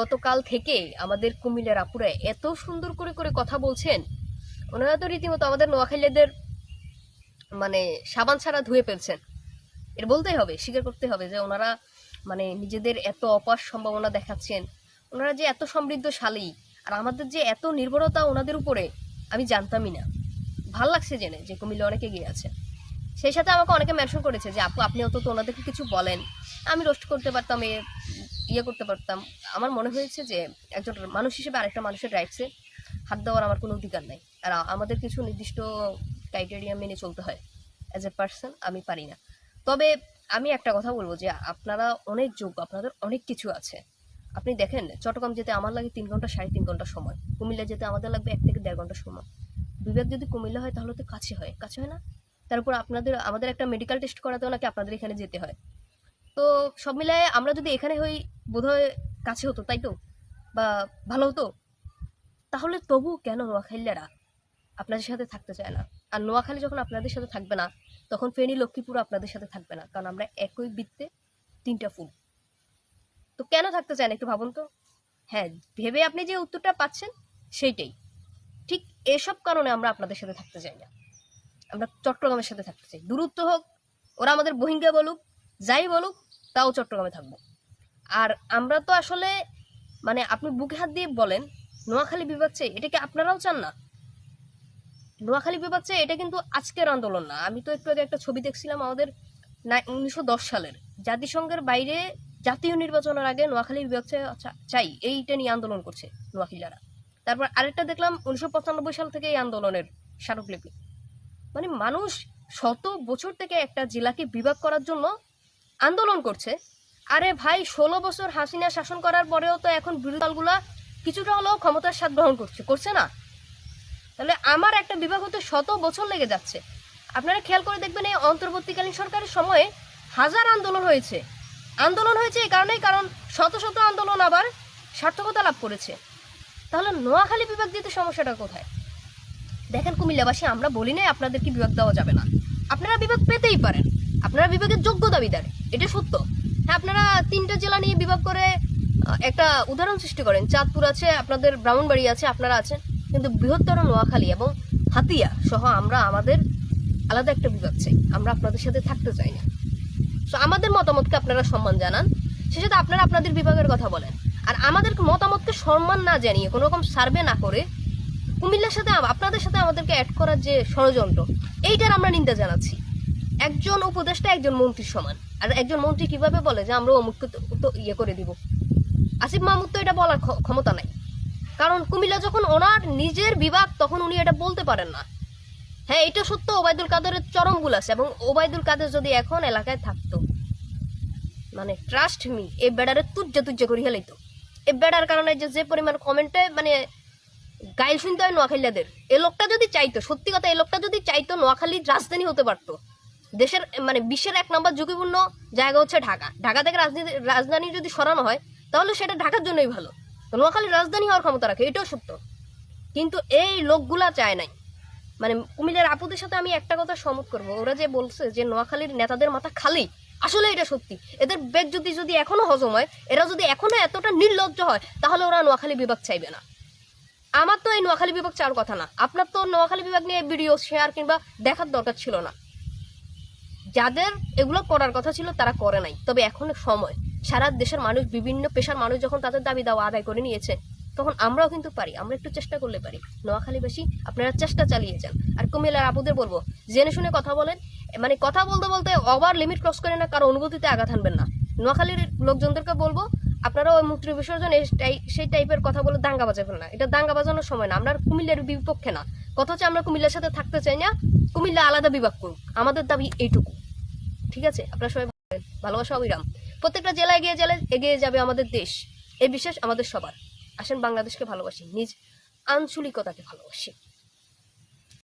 গতকাল থেকে আমাদের কুমিল্লার আপুরা এত সুন্দর করে করে কথা বলছেন। ওনারা তো রীতিমতো আমাদের নোয়াখালীদের মানে সাবান ছাড়া ধুয়ে ফেলছেন। এর বলতেই হবে, স্বীকার করতে হবে যে ওনারা মানে নিজেদের এত অপার সম্ভাবনা দেখাচ্ছেন। ওনারা যে এত সমৃদ্ধশালী আর আমাদের যে এত নির্ভরতা ওনাদের উপরে, আমি জানতামই না। ভালো লাগছে জেনে যে কুমিল্লা অনেকে গিয়ে আছে। সেই সাথে আমাকে অনেকে মেনশন করেছে যে আপু, আপনি অন্তত ওনাদেরকে কিছু বলেন। আমি রোস্ট করতে পারতাম, এ ইয়ে করতে পারতাম। আমার মনে হয়েছে যে একজন মানুষ হিসেবে আরেকটা মানুষের রাইটসে হাত দেওয়ার আমার কোনো অধিকার নাই। আর আমাদের কিছু নির্দিষ্ট ক্রাইটেরিয়া মেনে চলতে হয়। অ্যাজ এ পার্সন আমি পারি না। তবে আমি একটা কথা বলব যে আপনারা অনেক যোগ্য, আপনাদের অনেক কিছু আছে। আপনি দেখেন, চট্টগ্রাম যেতে আমার লাগে তিন ঘণ্টা, সাড়ে তিন ঘণ্টা সময়। কুমিল্লা যেতে আমাদের লাগবে এক থেকে দেড় ঘণ্টা সময়। বিবেক যদি কুমিল্লা হয় তাহলে তো কাছে হয়। কাছে হয় না? তারপর আপনাদের, আমাদের একটা মেডিকেল টেস্ট করাতেও নাকি আপনাদের এখানে যেতে হয়। তো সব মিলায় আমরা যদি এখানে হই বোধহয় কাছে হতো, তাই তো? বা ভালো হতো? তাহলে তবু কেন নোয়াখালীরা আপনাদের সাথে থাকতে চায় না? আর নোয়াখালী যখন আপনাদের সাথে থাকবে না, তখন ফেনী, লক্ষ্মীপুর আপনাদের সাথে থাকবে না, কারণ আমরা একই বৃত্তে তিনটা ফুল। তো কেন থাকতে চায় না একটু ভাবুন তো? হ্যাঁ ভেবে আপনি যে উত্তরটা পাচ্ছেন সেইটাই। ঠিক এসব কারণে আমরা আপনাদের সাথে থাকতে চাই না। আমরা চট্টগ্রামের সাথে থাকতে চাই। দূরত্ব হোক, ওরা আমাদের বহিঙ্গা বলুক যাই বলুক, তাও চট্টগ্রামে থাকব। আর আমরা তো আসলে মানে আপনি বুকে হাত দিয়ে বলেন, নোয়াখালী বিভাগ চেয়ে, এটা কি আপনারাও চান না? নোয়াখালী বিভাগ চেয়ে এটা কিন্তু আজকের আন্দোলন না। আমি তো একটু আগে একটা ছবি দেখছিলাম আমাদের উনিশশো দশ সালের। জাতিসংঘের বাইরে জাতীয় নির্বাচনের আগে নোয়াখালী বিভাগ চাই- চা- চাই, এইটা নিয়ে আন্দোলন করছে নোয়াখালীরা। তারপর আরেকটা দেখলাম, উনিশশো পঁচানব্বই সাল থেকে এই আন্দোলনের স্মারকলিপি। মানে মানুষ শত বছর থেকে একটা জেলাকে বিভাগ করার জন্য আন্দোলন করছে। আরে ভাই, ষোলো বছর হাসিনা শাসন করার পরেও তো এখন বিরোধী দলগুলা কিছুটা হলেও ক্ষমতার স্বাদ গ্রহণ করছে করছে না। তাহলে আমার একটা বিভাগ হতে শত বছর লেগে যাচ্ছে। আপনারা খেয়াল করে দেখবেন এই অন্তর্বর্তীকালীন সরকারের সময়ে হাজার আন্দোলন হয়েছে। আন্দোলন হয়েছে এই কারণেই কারণ শত শত আন্দোলন আবার সার্থকতা লাভ করেছে। তাহলে নোয়াখালী বিভাগ দিতে সমস্যাটা কোথায়? দেখেন কুমিল্লাবাসী, আমরা বলি নাই আপনাদেরকে বিভাগ দেওয়া যাবে না। আপনারা বিভাগ পেতেই পারেন। আপনারা বিভাগের যোগ্য দাবিদার, এটা সত্য। হ্যাঁ আপনারা তিনটা জেলা নিয়ে বিভাগ করে একটা উদাহরণ সৃষ্টি করেন। চাঁদপুর আছে, আপনাদের ব্রাহ্মণবাড়ি আছে, আপনারা আছেন। কিন্তু বৃহত্তর নোয়াখালী এবং হাতিয়া সহ আমরা, আমাদের আলাদা একটা বিভাগ চাই। আমরা আপনাদের সাথে থাকতে চাই না। তো আমাদের মতামতকে আপনারা সম্মান জানান। সে সাথে আপনারা আপনাদের বিভাগের কথা বলেন। আর আমাদের মতামতকে সম্মান না জানিয়ে, কোনো রকম সার্ভে না করে, কুমিল্লার সাথে আপনাদের সাথে আমাদেরকে অ্যাড করার যে ষড়যন্ত্র, এইটার আমরা নিন্দা জানাচ্ছি। একজন উপদেষ্টা, একজন মন্ত্রীর সমান। আর একজন মন্ত্রী কীভাবে বলে যে, আমরা তো ইয়ে করে দিব আসিফ মাহমুদ তো এটা বলার ক্ষমতা নাই। কারণ কুমিল্লা যখন ওনার নিজের বিভাগ তখন উনি এটা বলতে পারেন না। হ্যাঁ এটা সত্য, ওবায়দুল কাদেরের চরম ভুল আছে। এবং ওবায়দুল কাদের যদি এখন এলাকায় থাকতো মানে ট্রাস্ট মি এই বেড়ারে তুজ্জা তুজ্জা করি হেলাইতো এই বেড়ার কারণে যে যে পরিমাণ কমেন্টে মানে গাইল শুনতে হয় নোয়াখালীদের। এ লোকটা যদি চাইতো, সত্যি কথা এই লোকটা যদি চাইতো, নোয়াখালীর রাজধানী হতে পারতো। দেশের মানে বিশ্বের এক নম্বর ঝুঁকিপূর্ণ জায়গা হচ্ছে ঢাকা। ঢাকা থেকে রাজনীতি, রাজধানী যদি সরানো হয়, তাহলে সেটা ঢাকার জন্যই ভালো। নোয়াখালীর রাজধানী হওয়ার ক্ষমতা রাখে, এটাও সত্য। কিন্তু এই লোকগুলা চায় নাই। মানে কুমিল্লার আপুদের সাথে আমি একটা কথা সমত করব। ওরা যে বলছে যে নোয়াখালীর নেতাদের মাথা খালি, আসলে এটা সত্যি। এদের বেগ যদি যদি এখনও হজম হয়, এরা যদি এখনও এতটা নির্লজ্জ হয়, তাহলে ওরা নোয়াখালী বিভাগ চাইবে না। আমার তো এই নোয়াখালী বিভাগ চাওয়ার কথা না। আপনার তো নোয়াখালী বিভাগ নিয়ে ভিডিও শেয়ার কিংবা দেখার দরকার ছিল না। যাদের এগুলো করার কথা ছিল তারা করে নাই। তবে এখন সময়। সারা দেশের মানুষ, বিভিন্ন পেশার মানুষ যখন তাদের দাবি দাওয়া আদায় করে নিয়েছে, তখন আমরাও কিন্তু পারি। আমরা একটু চেষ্টা করলে পারি। নোয়াখালীবাসী, আপনারা চেষ্টা চালিয়ে যান। আর কুমিল্লার আপুদের বলব, জেনে শুনে কথা বলেন। মানে কথা বলতে বলতে ওভার লিমিট ক্রস করে না, কারও অনুভূতিতে আঘাত আনবেন না। নোয়াখালীর লোকজনদেরকে বলব আপনারা ওই মূর্তি বিসর্জন সেই টাইপের কথা বলে দাঙ্গা বাজাবেন না। এটা দাঙ্গা বাজানোর সময় না। আমরা কুমিল্লার বিপক্ষে না। কথা হচ্ছে আমরা কুমিল্লার সাথে থাকতে চাই না। কুমিল্লা আলাদা বিভাগ করুক। আমাদের দাবি এইটুকু। ঠিক আছে? আপনারা সবাই ভালো ভালোবাসা অবিরাম। প্রত্যেকটা জেলা এগিয়ে গেলে এগিয়ে যাবে আমাদের দেশ। এই বিশ্বাস আমাদের সবার। আসেন বাংলাদেশকে ভালোবাসি, নিজ আঞ্চলিকতাকে ভালোবাসি।